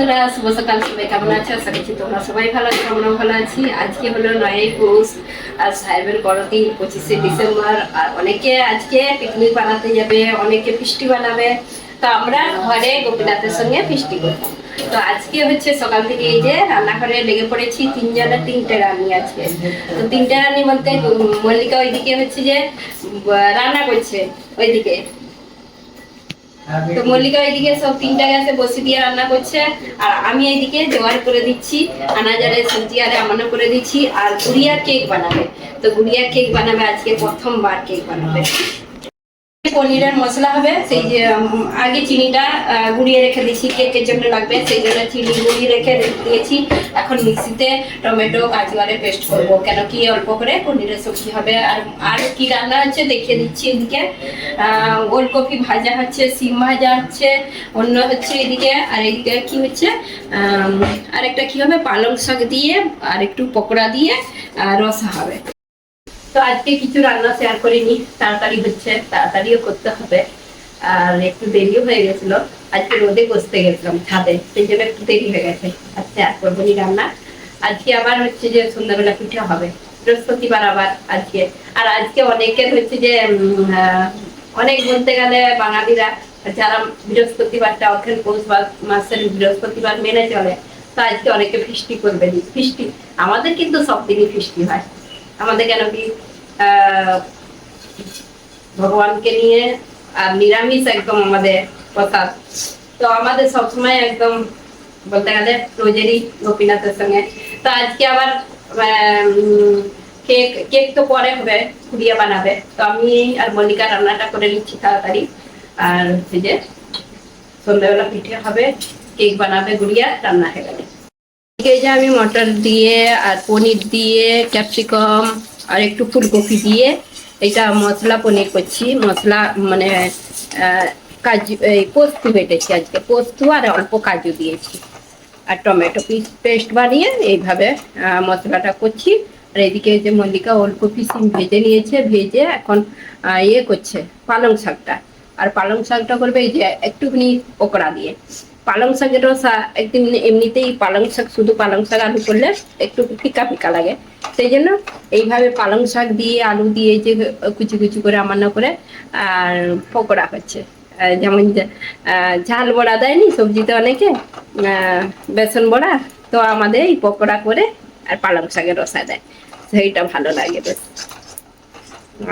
বন্ধুরা, শুভ সকাল সবাই। কেমন আছো? আশা করছি তোমরা সবাই ভালো আছো, আমরাও ভালো আছি। আজকে হলো নয়ই পৌষ আর সাহেবের বড়দিন, পঁচিশে ডিসেম্বর। আর অনেকে আজকে পিকনিক বানাতে যাবে, অনেকে ফিস্টি বানাবে। তো আমরা ঘরে গোপীনাথের সঙ্গে ফিস্টি করব। তো আজকে হচ্ছে সকাল থেকে এই যে রান্নাঘরে লেগে পড়েছি তিনজনে তিনটে রান্নি আজকে। তো তিনটে রান্নি বলতে মল্লিকা ওইদিকে হচ্ছে যে রান্না করছে, ওইদিকে। তো মল্লিকা এইদিকে সব তিনটা গ্যাসে বসে দিয়ে রান্না করছে। আর আমি এইদিকে জোগাড় করে দিচ্ছি, আনাজারে সবজি আরে আমানো করে দিচ্ছি, আর গুড়িয়া কেক বানাবে। তো গুড়িয়া কেক বানাবে, আজকে প্রথমবার কেক বানাবে। পনিরের মশলা হবে, সেই যে আগে চিনিটা গুঁড়িয়ে রেখে দিয়েছি, কেকের জন্য লাগবে, সেই জন্য চিনি গুঁড়িয়ে রেখে দিয়েছি। এখন মিক্সিতে টমেটো কাজু আরে পেস্ট করব, কেন কি অল্প করে পনিরের সবজি হবে। আর আর কি রান্না হচ্ছে দেখিয়ে দিচ্ছি এদিকে। ওলকপি ভাজা হচ্ছে সিম ভাজা হচ্ছে, অন্য হচ্ছে এদিকে, আর এদিকে কি হচ্ছে আর একটা কি হবে, পালং শাক দিয়ে, আর একটু পকোড়া দিয়ে রসা হবে। তো আজকে কিছু রান্না শেয়ার করিনি, তাড়াতাড়ি হচ্ছে, তাড়াতাড়িও করতে হবে। আর একটু দেরিও হয়ে গেছিল, আজকে রোদে বসতে গেছিলাম ছাদে, সেই জন্য একটু দেরি হয়ে গেছে। আর করব নি রান্না। আজকে আবার হচ্ছে যে সন্ধ্যাবেলা পিঠা হবে, বৃহস্পতিবার আবার আজকে। আর আজকে অনেকের হচ্ছে যে অনেক বলতে গেলে বাঙালিরা, যারা বৃহস্পতিবারটা অখেন পৌষ মাসের বৃহস্পতিবার মেনে চলে, তো আজকে অনেকে ফিস্টি করবে ফিস্টি আমাদের কিন্তু সব দিনই ফিস্টি হয়। আমাদের কেন কি ভগবানকে নিয়ে আর নিরামিষ একদম আমাদের কথা। তো আমাদের সবসময় একদম বলতে গেলে রোজেরই গোপীনাথের সঙ্গে। তো আজকে আবার কেক কেক তো পরে হবে কুড়িয়া বানাবে। তো আমি আর মল্লিকা রান্নাটা করে নিচ্ছি তাড়াতাড়ি। আর হচ্ছে যে সন্ধ্যাবেলা পিঠে হবে, কেক বানাবে গুড়িয়া, রান্না হয়ে গেলে। এই যে আমি মটর দিয়ে আর পনির দিয়ে ক্যাপসিকাম আর একটু ফুলকপি দিয়ে এটা মশলা পনির করছি। মশলা মানে কাজু, এই পোস্ত বেটেছি আজকে। পোস্ত আর অল্প কাজু দিয়েছি। আর টমেটো পিস, পেস্ট বানিয়ে এইভাবে মশলাটা করছি। আর এদিকে যে মল্লিকা ওলকপি সিম ভেজে নিয়েছে, ভেজে এখন ইয়ে করছে, পালং শাকটা। আর পালং শাকটা করবে এই যে একটুখানি পকোড়া দিয়ে। পালং শাকের রসা একদিন এমনিতেই পালং শাক, শুধু পালং শাক আলু করলে একটু ফিকা ফিকা লাগে। সেই জন্য এইভাবে পালং শাক দিয়ে, আলু দিয়ে যে কুচি কুচি করে আমান্য করে, আর পকোড়া হচ্ছে। যেমন ঝাল বড়া দেয়নি, সবজিতে অনেকে বেসন বড়া, তো আমাদের এই পকোড়া করে আর পালং শাকের রসা দেয়। সেইটা ভালো লাগে বেশ।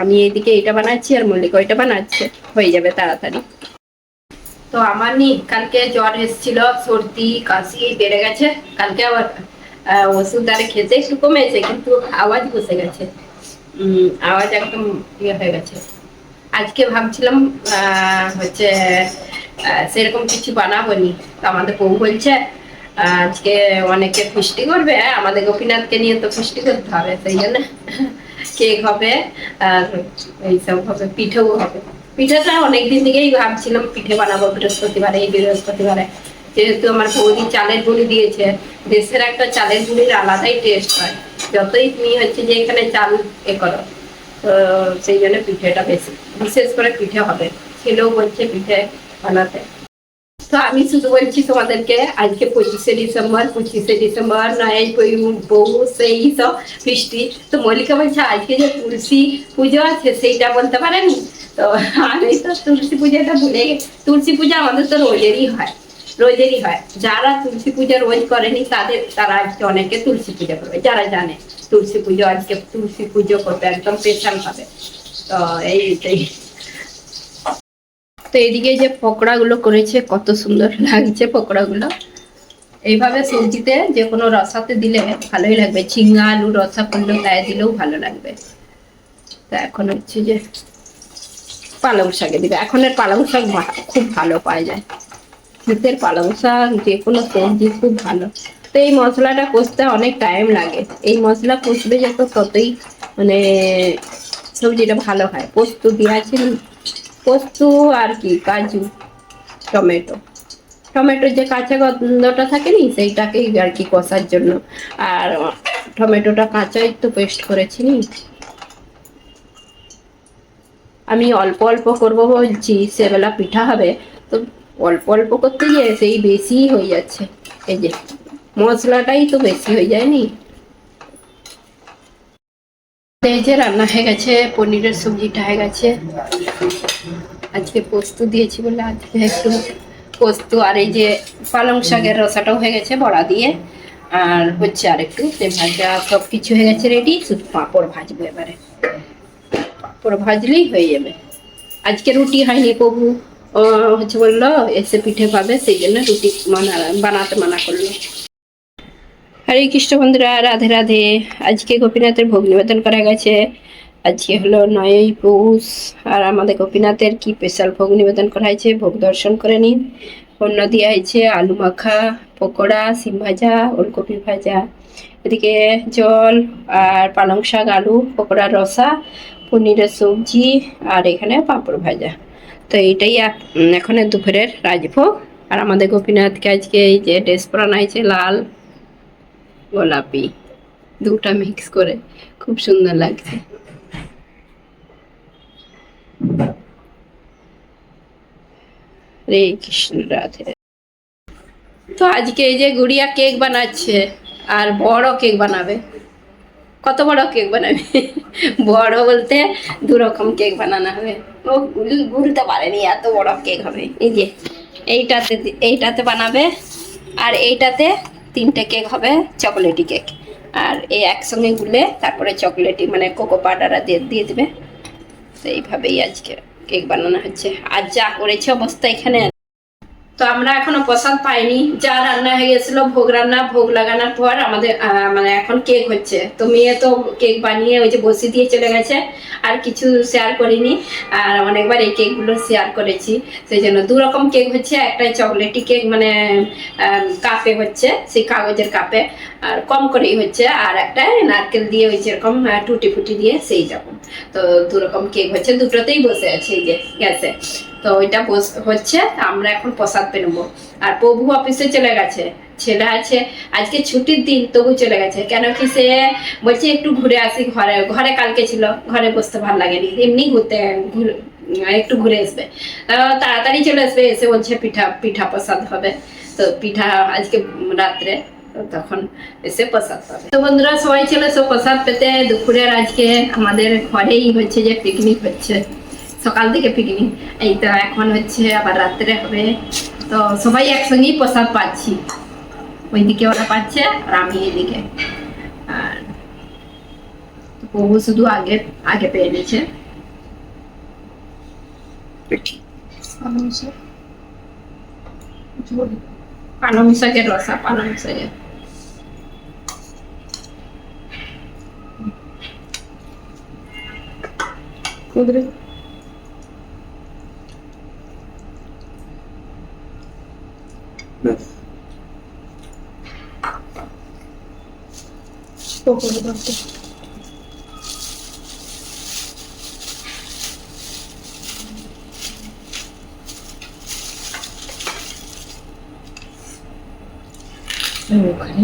আমি এইদিকে এটা বানাচ্ছি আর মল্লিকা ওইটা বানাচ্ছে। হয়ে যাবে তাড়াতাড়ি। তো আমার নি, কালকে জ্বর এসেছিল, সর্দি, কাশি, বেড়ে গেছে। কালকে আবার ওষুধ আরে খেতে একটু কমেছে, কিন্তু আওয়াজ বসে গেছে। আওয়াজ একদম ইয়ে হয়ে গেছে। আজকে ভাবছিলাম হচ্ছে সেরকম কিছু বানাবো নি। তো আমাদের বউ বলছে আজকে অনেকে ফিস্টি করবে আমাদের গোপীনাথকে নিয়ে তো ফিস্টি করতে হবে, সেই জন্য কেক হবে এইসব হবে, পিঠেও হবে। পিঠেটা অনেকদিন থেকেই ভাবছিলাম পিঠে বানাবো বৃহস্পতিবারে, এই বৃহস্পতিবারে। যেহেতু আমার বৌদি চালের গুঁড়ি দিয়েছে, দেশের একটা চালের গুঁড়ির আলাদাই টেস্ট হয়। যতই তুমি হচ্ছে যে এখানে চাল এ করো, তো সেই জন্য পিঠেটা বেশি, বিশেষ করে পিঠে হবে। ছেলেও বলছে পিঠে বানাতে। তো আমি শুধু বলছি তোমাদেরকে আজকে পঁচিশে ডিসেম্বর পঁচিশে ডিসেম্বর নয় কই বউ সেই সব ফিস্টি তো মল্লিকা বলছে আজকে যে তুলসী পুজো আছে সেইটা বলতে পারেনি তো আমি তো তুলসী পূজাটা ভুলে গেছি তুলসী পূজা আমাদের তো রোজেরই হয় রোজেরই হয় যারা তুলসী পূজা রোজ করেনি তাদের তারা আজকে অনেকে তুলসী পূজা করবে যারা জানে তুলসী পুজো আজকে তুলসী পুজো করবে একদম স্পেশাল হবে তো এইটাই তো এদিকে যে পকোড়াগুলো করেছে, কত সুন্দর লাগছে পকোড়াগুলো। এইভাবে সবজিতে যে কোনো রসাতে দিলে ভালোই লাগবে। ঝিঙ্গা আলু রসা করলেও গায়ে দিলেও ভালো লাগবে। তো এখন হচ্ছে যে পালং শাকে দিবে। এখনের পালং শাক খুব ভালো পাওয়া যায়। শীতের পালং শাক যে কোনো সবজি খুব ভালো। তো এই মশলাটা কষতে অনেক টাইম লাগে। এই মশলা কষবে যত ততই মানে সবজিটা ভালো হয়। পোস্ত দেওয়া আছে? পোস্ত আর কি, কাজু, টমেটো। টমেটোর যে কাঁচা গন্ধটা থাকে নি সেইটাকেই আর কি কষার জন্য। আর টমেটোটা কাঁচাই তো পেস্ট করেছি নি। আমি অল্প অল্প করব বলছি, সেবেলা পিঠা হবে। তো অল্প অল্প করতে গিয়ে সেই বেশিই হয়ে যাচ্ছে। এই যে, মশলাটাই তো বেশি হয়ে যায়নি। এই যে রান্না হয়ে গেছে, পনিরের সবজিটা হয়ে গেছে। আজকে পোস্ত দিয়েছি বলে আজকে একটু পোস্ত আর এই যে পালং শাকের রসাটাও হয়ে গেছে বড়া দিয়ে। আর হচ্ছে আর একটু ভাজা সব কিছু হয়ে গেছে রেডি শুধু পাঁপড় ভাজবো এবারে। পাঁপড় ভাজলেই হয়ে যাবে। আজকে রুটি হয়নি প্রভু। হচ্ছে বলল, এসে পিঠে পাবে সেই জন্য রুটি মানা বানাতে মানা করল। হরে কৃষ্ণ বন্ধুরা, রাধে রাধে। আজকে গোপীনাথের ভোগ নিবেদন করা গেছে। আজকে হলো নয়ই পৌষ, আর আমাদের গোপীনাথের কি স্পেশাল ভোগ নিবেদন করা হয়েছে, ভোগ দর্শন করে নিন। অন্য দেওয়া হয়েছে আলু মাখা, পকোড়া, সিম ভাজা, ওলকপি ভাজা। এদিকে জল আর পালং শাক, আলু, পকোড়ার রসা, পনিরের সবজি, আর এখানে পাঁপড় ভাজা। তো এইটাই এখন দুপুরের রাজভোগ। আর আমাদের গোপীনাথকে আজকে এই যে ড্রেস পরানো হয়েছে, লাল। গোলাপি। দুটা মিক্স করে খুব সুন্দর লাগছে। রে কৃষ্ণ রাধে। তো আজকে এই যে গুড়িয়া কেক বানাচ্ছে, আর বড় কেক বানাবে। কত বড় কেক বানাবে? বড় বলতে দু রকম কেক বানানো হবে। ও গুল- গুলতে পারেনি, এত বড় কেক হবে। এই যে, এইটাতে এইটাতে বানাবে, আর এইটাতে তিনটে কেক হবে চকোলেটি কেক আর এই একসঙ্গে গুলে তারপরে চকোলেটি মানে কোকো পাউডার দিয়ে দিয়ে দেবে। তো এইভাবেই আজকে কেক বানানো হচ্ছে। আর যা করেছে অবস্থা এখানে। তো আমরা এখনও প্রসাদ পাইনি। যা রান্না হয়ে গেছিল, ভোগ রান্না, ভোগ লাগানোর পর আমাদের মানে এখন কেক হচ্ছে। তো মেয়ে তো কেক বানিয়ে ওই যে বসিয়ে দিয়ে চলে গেছে, আর কিছু শেয়ার করিনি। আর অনেকবার এই কেকগুলো শেয়ার করেছি। সেই জন্য দু রকম কেক হচ্ছে একটা চকলেটি কেক মানে কাপে হচ্ছে, সেই কাগজের কাপে, আর কম করেই হচ্ছে। আর একটা নারকেল দিয়ে ওই যেরকম টুটি ফুটি দিয়ে সেই রকম। তো দু রকম কেক হচ্ছে, দুটোতেই বসে আছে এই যে গ্যাসে। তো ওইটা বস- হচ্ছে, আমরা এখন প্রসাদ পেনবো আর প্রভু অফিসে চলে গেছে। ছেলে আছে। আজকে ছুটির দিন, তবু চলে গেছে। কেন কি সে বলছে, একটু ঘুরে আসি ঘরে। ঘরে কালকে ছিল। ঘরে বসতে ভালো লাগেনি। এমনি ঘুরতে একটু ঘুরে আসবে। তাড়াতাড়ি চলে আসবে। এসে বলছে, পিঠা পিঠা প্রসাদ হবে। তো পিঠা আজকে রাত্রে তখন এসে প্রসাদ পাবে। তো বন্ধুরা, সবাই চলে এসো প্রসাদ পেতে। দুপুরের আজকে আমাদের ঘরেই হচ্ছে যে পিকনিক হচ্ছে। সকাল থেকে পিকনিক এই তো এখন হচ্ছে আবার রাত্রে হবে। তো সবাই একসঙ্গেই প্রসাদ পাচ্ছি। ওইদিকে ওরা পাচ্ছে আর আমি এদিকে। আর প্রভু শুধু আগে আগে পেয়ে নিয়েছে। পালং শাকের রসা পালং শাকের কুদরে পকোড়া করতে ওখানে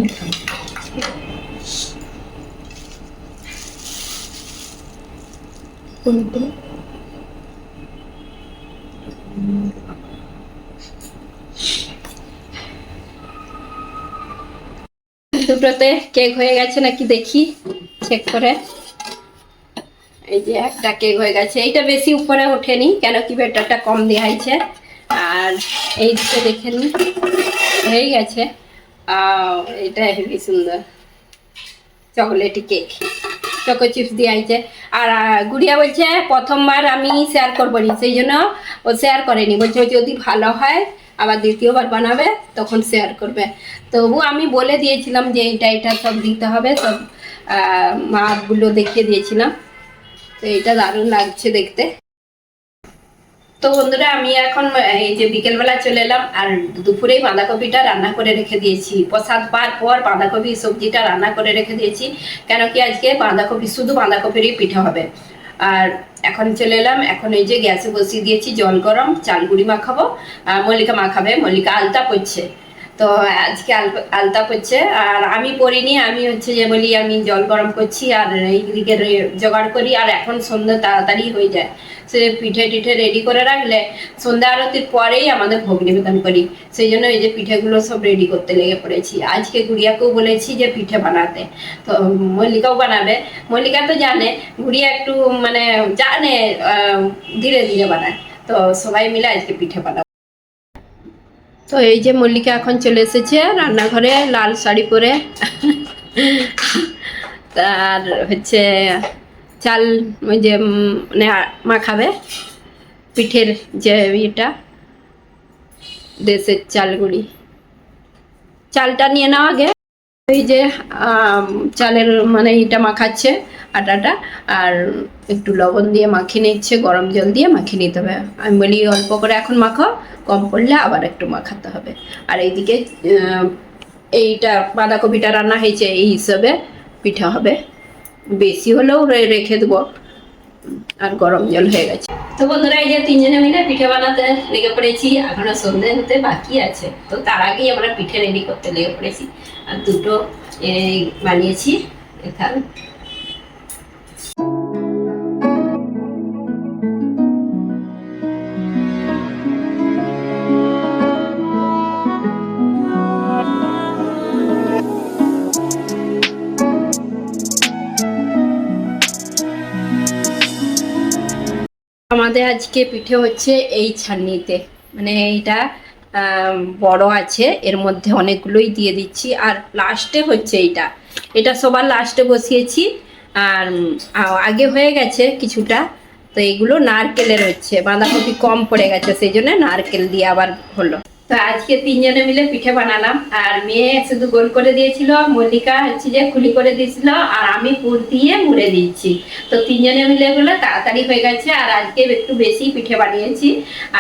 কোনটা দুটোতে কেক হয়ে গেছে নাকি দেখি চেক করে। এই যে একটা কেক হয়ে গেছে। এইটা বেশি উপরে ওঠেনি, কেন কি বেটারটা কম দেওয়া হয়েছে। আর এই দিকে দেখে নি হয়ে গেছে। এটা হেভি সুন্দর। Chocolatey cake. চকো চিপস দিয়ে আইছে আর গুড়িয়া বলছে, প্রথমবার আমি শেয়ার করব নি। সেই জন্য ও শেয়ার করেনি। বলছে, যদি ভালো হয় আবার দ্বিতীয়বার বানাবে, তখন শেয়ার করবে। তবু আমি বলে দিয়েছিলাম যে এটা এটা সব দিতে হবে, সব মাপগুলো দেখিয়ে দিয়েছিলাম। তো এটা দারুণ লাগছে দেখতে। তো বন্ধুরা, আমি এখন এই যে বিকেলবেলা চলে এলাম, আর দুপুরেই বাঁধাকপিটা রান্না করে রেখে দিয়েছি। প্রসাদ পার পর বাঁধাকপি সবজিটা রান্না করে রেখে দিয়েছি। কেন কি আজকে বাঁধাকপি, শুধু বাঁধাকপিরই পিঠা হবে। আর এখন চলে এলাম, এখন এই যে গ্যাসে বসিয়ে দিয়েছি জল গরম চালগুড়ি মাখাবো, আর মল্লিকা মাখাবে মল্লিকা আলতা পড়ছে তো আজকে আল- আলতা পড়ছে আর আমি পড়িনি, আমি হচ্ছে যে বলি আমি জল গরম করছি আর এইদিকে জোগাড় করি আর এখন সন্ধ্যা তাড়াতাড়ি হয়ে যায়। সে পিঠে টিঠে রেডি করে রাখলে সন্ধ্যা আরতির পরেই আমাদের ভোগ নিবেদন করি। সেই জন্য এই যে পিঠেগুলো সব রেডি করতে লেগে পড়েছি। আজকে গুড়িয়াকেও বলেছি যে পিঠে বানাতে। তো মল্লিকাও বানাবে। মল্লিকা তো জানে, গুড়িয়া একটু মানে জানে ধীরে ধীরে বানায়। তো সবাই মিলে আজকে পিঠে বানাবো। তো এই যে মল্লিকা এখন চলে এসেছে রান্নাঘরে, লাল শাড়ি পরে। তার হচ্ছে চাল, ওই যে মানে মাখাবে পিঠের যে ইয়েটা, দেশের চালগুড়ি চালটা নিয়ে নাও আগে। এই যে চালের মানে ইটা মাখাচ্ছে। আটাটা আর একটু লবণ দিয়ে মাখিয়ে নিচ্ছে গরম জল দিয়ে মাখিয়ে নিতে হবে। আমি বলি অল্প করে এখন মাখাও কম পড়লে আবার একটু মাখাতে হবে। আর এইদিকে এইটা বাঁধাকপিটা রান্না হয়েছে এই হিসাবে পিঠা হবে। বেশি হলেও রেখে দেবো। আর গরম জল হয়ে গেছে। তো বন্ধুরা, এই যে তিনজনে মিলে পিঠে বানাতে লেগে পড়েছি, এখনও সন্ধে হতে বাকি আছে। তো তার আগেই আমরা পিঠে রেডি করতে লেগে পড়েছি। আর দুটো বানিয়েছি। এখানে আমাদের আজকে পিঠে হচ্ছে এই ছান্নিতে মানে এইটা বড় আছে, এর মধ্যে অনেকগুলোই দিয়ে দিচ্ছি। আর লাস্টে হচ্ছে এইটা। এটা সবার লাস্টে বসিয়েছি। আর আগে হয়ে গেছে কিছুটা। তো এগুলো নারকেলের হচ্ছে। বাঁধাকপি কম পড়ে গেছে, সেই জন্য নারকেল দিয়ে আবার হলো। তো আজকে তিনজনে মিলে পিঠে বানালাম। আর মেয়ে শুধু গোল করে দিয়েছিল, মল্লিকা হচ্ছে যে খুলি করে দিয়েছিল, আর আমি পুর দিয়ে মুড়ে দিচ্ছি তো তিনজনে মিলে গুলো তাড়াতাড়ি হয়ে গেছে, আর আজকে একটু বেশি পিঠে বানিয়েছি।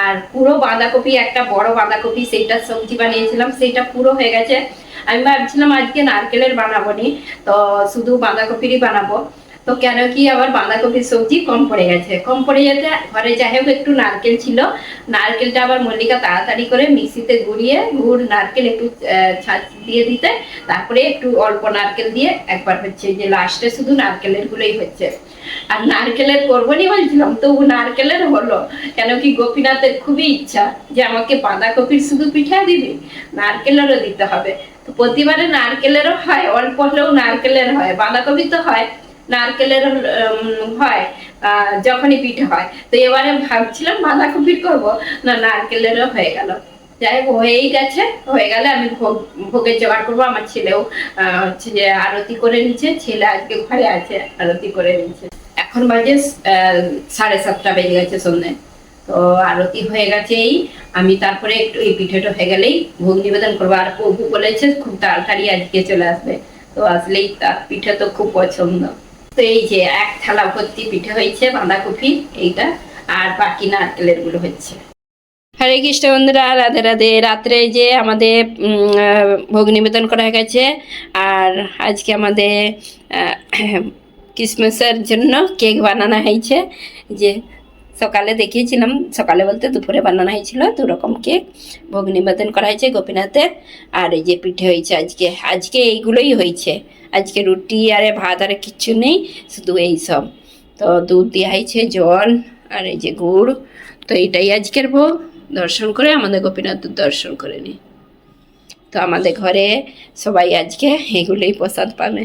আর পুরো বাঁধাকপি, একটা বড় বাঁধাকপি, সেইটা সবজি বানিয়েছিলাম, সেইটা পুরো হয়ে গেছে। আমি ভাবছিলাম আজকে নারকেলের বানাবো নি, তো শুধু বাঁধাকপিরই বানাবো। তো কেন কি আবার বাঁধাকপির সবজি কম পড়ে গেছে? কম পড়ে যেতে ঘরে যাই হোক একটু নারকেল ছিল, নারকেলটা আবার মল্লিকা তাড়াতাড়ি করে মিক্সিতে গুঁড়িয়ে, গুড়, নারকেল একটু ছাঁচ দিয়ে দিতে, তারপরে একটু অল্প নারকেল দিয়ে একবার হচ্ছে যে লাস্টে শুধু নারকেলের গুলোই হচ্ছে। আর নারকেলের করব নি বলছিলাম তবু নারকেলের হলো। কেন কি গোপীনাথের খুবই ইচ্ছা যে আমাকে বাঁধাকপির শুধু পিঠা দিবি, নারকেলেরও দিতে হবে। তো প্রতিবারে নারকেলেরও হয়, অল্প হলেও নারকেলের হয়, বাঁধাকপি তো হয়। নারকেলের হয় যখনই পিঠে হয়। তো এবারে ভাবছিলাম, বাঁধাকপির করব। না, নারকেলেরও হয়ে গেল। যাই হোক, হয়েই গেছে। হয়ে গেলে আমি ভোগ, ভোগের জোগাড় করব। আমার ছেলেও হচ্ছে যে আরতি করে নিচ্ছে। ছেলে আজকে ঘরে আছে, আরতি করে নিচ্ছে। এখন বাজে সাড়ে সাতটা বেজে গেছে সন্ধ্যে তো আরতি হয়ে গেছে এই। আমি তারপরে একটু এই পিঠেটা হয়ে গেলেই ভোগ নিবেদন করব। আর প্রভু বলেছে, খুব তাড়াতাড়ি আজকে চলে আসবে। তো আসলেই তার পিঠে তো খুব পছন্দ। তো এই যে এক থালা ভর্তি পিঠে হয়েছে, বাঁধাকপি এইটা, আর বাকি নারকেলেরগুলো হচ্ছে হরে কৃষ্ণ বন্ধুরা, রাধে রাধে। রাত্রে যে আমাদের ভোগ নিবেদন করা গেছে, আর আজকে আমাদের ক্রিসমাসের জন্য কেক বানানো হয়েছে, যে সকালে দেখিয়েছিলাম, সকালে বলতে দুপুরে বানানো হয়েছিল দু রকম কেক, ভোগ নিবেদন করা হয়েছে গোপীনাথের, আর এই যে পিঠে হয়েছে আজকে আজকে এইগুলোই হয়েছে, আজকে রুটি আরে ভাত আরে কিচ্ছু নেই, শুধু এই সব। তো দুধ দেওয়া হয়েছে, জল, আর এই যে গুড়, তো এটাই আজকের ভোগ, দর্শন করে আমাদের গোপীনাথ দর্শন করে নি। তো আমাদের ঘরে সবাই আজকে এগুলোই প্রসাদ পাবে।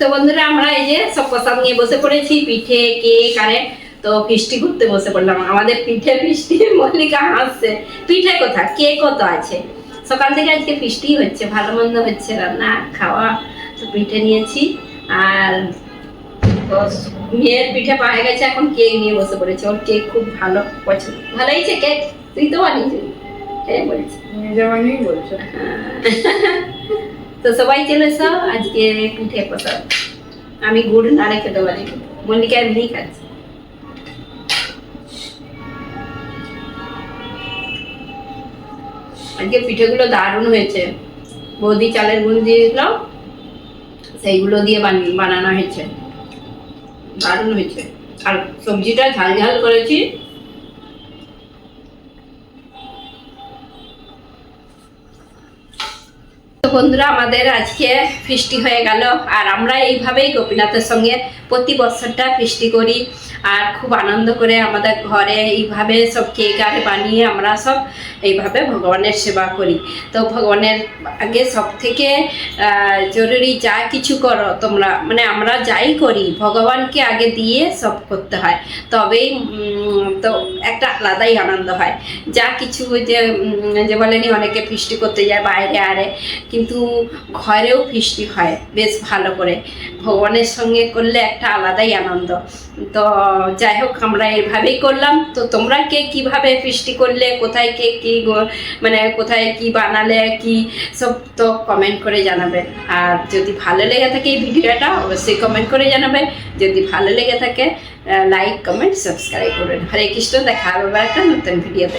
তো বন্ধুরা, আমরা এই যে সব প্রসাদ নিয়ে বসে পড়েছি, পিঠে, কেক, আরে তো ফিস্টি ঘুরতে বসে পড়লাম। আমাদের পিঠে ফিস্টি মল্লিকা হাসছে। পিঠে কোথা? কে কত আছে? সকাল থেকে আজকে ফিস্টি হচ্ছে ভালো মন্দ হচ্ছে রান্না খাওয়া তো পিঠে নিয়েছি। আর মেয়ের পিঠে পাওয়া গেছে এখন কেক নিয়ে বসে পড়েছে। ওর কেক খুব ভালো পছন্দ। ভালো হয়েছে কেক তুই তো বানিয়েছিস হ্যাঁ বলছি? বলছো। তো সবাই চলে এসো আজকে পিঠে প্রসাদ। আমি গুড় না রেখে দেবো পারি মল্লিকা এমনি খাচ্ছি। আজকে পিঠেগুলো দারুণ হয়েছে। বৌদি চালের গুঁড়ো দিয়ে দিল সেইগুলো দিয়ে বানি- বানানো হয়েছে। দারুণ হয়েছে। আর সবজিটা ঝাল ঝাল করেছি। বন্ধুরা, আমাদের আজকে ফিস্টি হয়ে গেল। আর আমরা এইভাবেই গোপীনাথের সঙ্গে প্রতি বছরটা ফিস্টি করি। আর খুব আনন্দ করে আমাদের ঘরে এইভাবে সব কেক আর বানিয়ে আমরা সব এইভাবে ভগবানের সেবা করি। তো ভগবানের আগে সব থেকে জরুরি যা কিছু করো তোমরা মানে আমরা যাই করি, ভগবানকে আগে দিয়ে সব করতে হয়। তবেই তো একটা আলাদাই আনন্দ হয়। যা কিছু যে যে বলেনি, অনেকে ফিস্টি করতে যায় বাইরে আরে। কিন্তু ঘরেও ফিস্টি হয়। বেশ ভালো করে। ভগবানের সঙ্গে করলে একটা আলাদাই আনন্দ। তো যাই হোক, আমরা এভাবেই করলাম। তো তোমরা কে কীভাবে ফিস্টি করলে, কোথায় কে কি মানে কোথায় কি বানালে, কি সব তো কমেন্ট করে জানাবে। আর যদি ভালো লেগে থাকে এই ভিডিওটা, অবশ্যই কমেন্ট করে জানাবে। যদি ভালো লেগে থাকে লাইক কমেন্ট সাবস্ক্রাইব করবেন হরে কৃষ্ণ, দেখা হবে একটা নতুন ভিডিওতে।